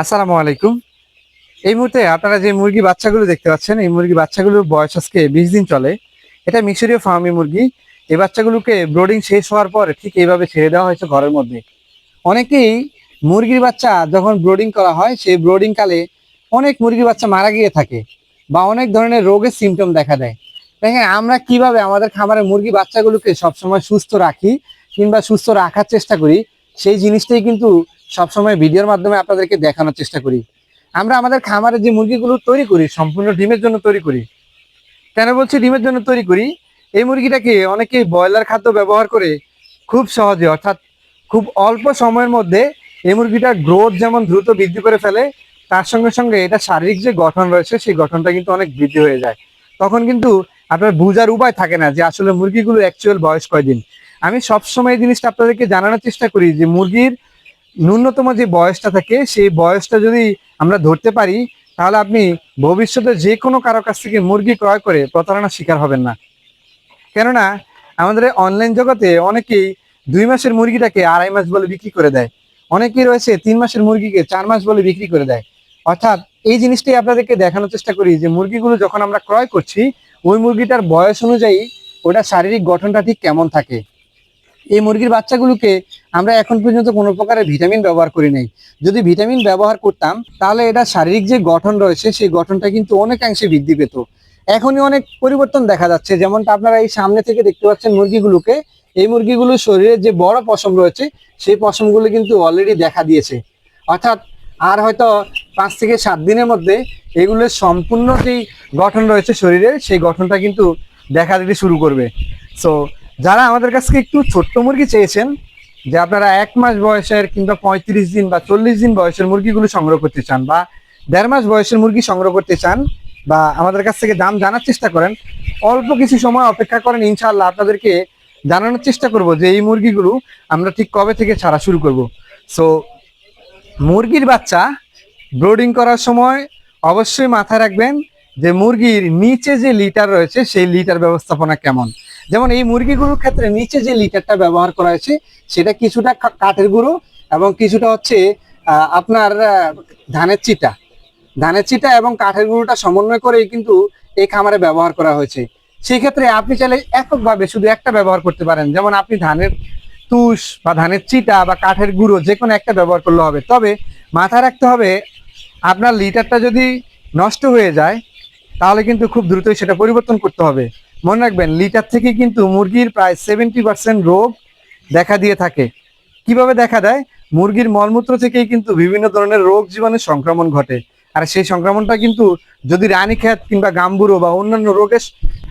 আসসালামু আলাইকুম। এই মুহূর্তে আপনারা যে মুরগি বাচ্চাগুলো দেখতে পাচ্ছেন, এই মুরগি বাচ্চাগুলোর বয়স আজকে বিশ দিন চলে। এটা মিশরীয় ফার্মি মুরগি। এই বাচ্চাগুলোকে ব্রোডিং শেষ হওয়ার পর ঠিক এইভাবে ছেড়ে দেওয়া হয়েছে ঘরের মধ্যে। অনেকেই মুরগির বাচ্চা যখন ব্রোডিং করা হয়, সেই ব্রোডিং কালে অনেক মুরগির বাচ্চা মারা গিয়ে থাকে বা অনেক ধরনের রোগের সিমটম দেখা দেয়। দেখেন, আমরা কীভাবে আমাদের খামারের মুরগি বাচ্চাগুলোকে সবসময় সুস্থ রাখি কিংবা সুস্থ রাখার চেষ্টা করি, সেই জিনিসটাই কিন্তু সবসময় ভিডিওর মাধ্যমে আপনাদেরকে দেখানোর চেষ্টা করি। আমরা আমাদের খামারে যে মুরগিগুলো তৈরি করি, সম্পূর্ণ ডিমের জন্য তৈরি করি, কেন বলছি ডিমের জন্য তৈরি করি? এই মুরগিটাকে অনেকে ব্রয়লার খাদ্য ব্যবহার করে খুব সহজে, অর্থাৎ খুব অল্প সময়ের মধ্যে এই মুরগিটার গ্রোথ যেমন দ্রুত বৃদ্ধি করে ফেলে, তার সঙ্গে সঙ্গে এটা শারীরিক যে গঠন রয়েছে, সেই গঠনটা কিন্তু অনেক বৃদ্ধি হয়ে যায়। তখন কিন্তু আপনার বুঝার উপায় থাকে না যে আসলে মুরগিগুলো অ্যাকচুয়াল বয়স কয়দিন। আমি সবসময় এই জিনিসটা আপনাদেরকে জানানোর চেষ্টা করি যে মুরগির ন্যূনতম যে বয়সটা থাকে, সেই বয়সটা যদি আমরা ধরতে পারি, তাহলে আপনি ভবিষ্যতে যে কোনো কারও কাছ থেকে মুরগি ক্রয় করে প্রতারণার শিকার হবেন না। কেননা, আমাদের অনলাইন জগতে অনেকেই দুই মাসের মুরগিটাকে আড়াই মাস বলে বিক্রি করে দেয়। অনেকেই রয়েছে তিন মাসের মুরগিকে চার মাস বলে বিক্রি করে দেয়। অর্থাৎ এই জিনিসটাই আপনাদেরকে দেখানোর চেষ্টা করি যে মুরগিগুলো যখন আমরা ক্রয় করছি, ওই মুরগিটার বয়স অনুযায়ী ওটা শারীরিক গঠনটা ঠিক কেমন থাকে। এই মুরগির বাচ্চাগুলোকে আমরা এখন পর্যন্ত কোনো প্রকারের ভিটামিন ব্যবহার করি নাই। যদি ভিটামিন ব্যবহার করতাম, তাহলে এটা শারীরিক যে গঠন রয়েছে, সেই গঠনটা কিন্তু অনেকাংশে বৃদ্ধি পেত। এখনই অনেক পরিবর্তন দেখা যাচ্ছে, যেমনটা আপনারা এই সামনে থেকে দেখতে পাচ্ছেন মুরগিগুলোকে। এই মুরগিগুলোর শরীরে যে বড় পশম রয়েছে, সেই পশমগুলো কিন্তু অলরেডি দেখা দিয়েছে। অর্থাৎ আর হয়তো পাঁচ থেকে সাত দিনের মধ্যে এগুলোর সম্পূর্ণ যেই গঠন রয়েছে শরীরের, সেই গঠনটা কিন্তু দেখা দিতে শুরু করবে। সো যারা আমাদের কাছ থেকে একটু ছোট্ট মুরগি চেয়েছেন, যে আপনারা এক মাস বয়সের কিংবা পঁয়ত্রিশ দিন বা চল্লিশ দিন বয়সের মুরগিগুলো সংগ্রহ করতে চান বা দেড় মাস বয়সের মুরগি সংগ্রহ করতে চান বা আমাদের কাছ থেকে দাম জানার চেষ্টা করেন, অল্প কিছু সময় অপেক্ষা করেন, ইনশাআল্লাহ আপনাদেরকে জানানোর চেষ্টা করব যে এই মুরগিগুলো আমরা ঠিক কবে থেকে ছাড়া শুরু করব। সো মুরগির বাচ্চা ব্রোডিং করার সময় অবশ্যই মাথায় রাখবেন যে মুরগির নিচে যে লিটার রয়েছে, সেই লিটার ব্যবস্থাপনা কেমন। যেমন এই মুরগিগুলোর ক্ষেত্রে নিচে যে লিটারটা ব্যবহার করা হয়েছে, সেটা কিছুটা কাঠের গুঁড়ো এবং কিছুটা হচ্ছে আপনার ধানের চিটা। ধানের চিটা এবং কাঠের গুঁড়োটা সমন্বয় করেই কিন্তু এই খামারে ব্যবহার করা হয়েছে। সেই ক্ষেত্রে আপনি চাইলে এককভাবে শুধু একটা ব্যবহার করতে পারেন। যেমন আপনি ধানের তুষ বা ধানের চিটা বা কাঠের গুঁড়ো যে কোনো একটা ব্যবহার করলে হবে। তবে মাথায় রাখতে হবে, আপনার লিটারটা যদি নষ্ট হয়ে যায়, তাহলে কিন্তু খুব দ্রুতই সেটা পরিবর্তন করতে হবে। মনে রাখবেন, লিটার থেকে কিন্তু মুরগির প্রায় সেভেন্টি পার্সেন্ট রোগ দেখা দিয়ে থাকে। কীভাবে দেখা দেয়? মুরগির মলমূত্র থেকেই কিন্তু বিভিন্ন ধরনের রোগ জীবাণুর সংক্রমণ ঘটে। আর সেই সংক্রমণটা কিন্তু যদি রানীক্ষেত কিংবা গাম্বুরো বা অন্যান্য রোগের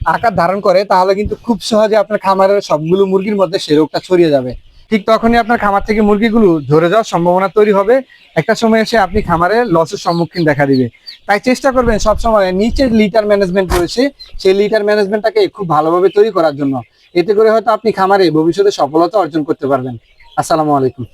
আকার ধারণ করে, তাহলে কিন্তু খুব সহজে আপনার খামারের সবগুলো মুরগির মধ্যে সেই রোগটা ছড়িয়ে যাবে। ঠিক তখনই আপনার খামার থেকে মুরগিগুলো ঝরে যাওয়ার সম্ভাবনা তৈরি হবে। একটা সময় এসে আপনি খামারে লসের সম্মুখীন দেখা দিবে। তাই চেষ্টা করবেন সবসময় নিচের লিটার ম্যানেজমেন্ট রয়েছে, সেই লিটার ম্যানেজমেন্টটাকে খুব ভালোভাবে তৈরি করার জন্য। এতে করে হয়তো আপনি খামারে ভবিষ্যতে সফলতা অর্জন করতে পারবেন। আসসালামু আলাইকুম।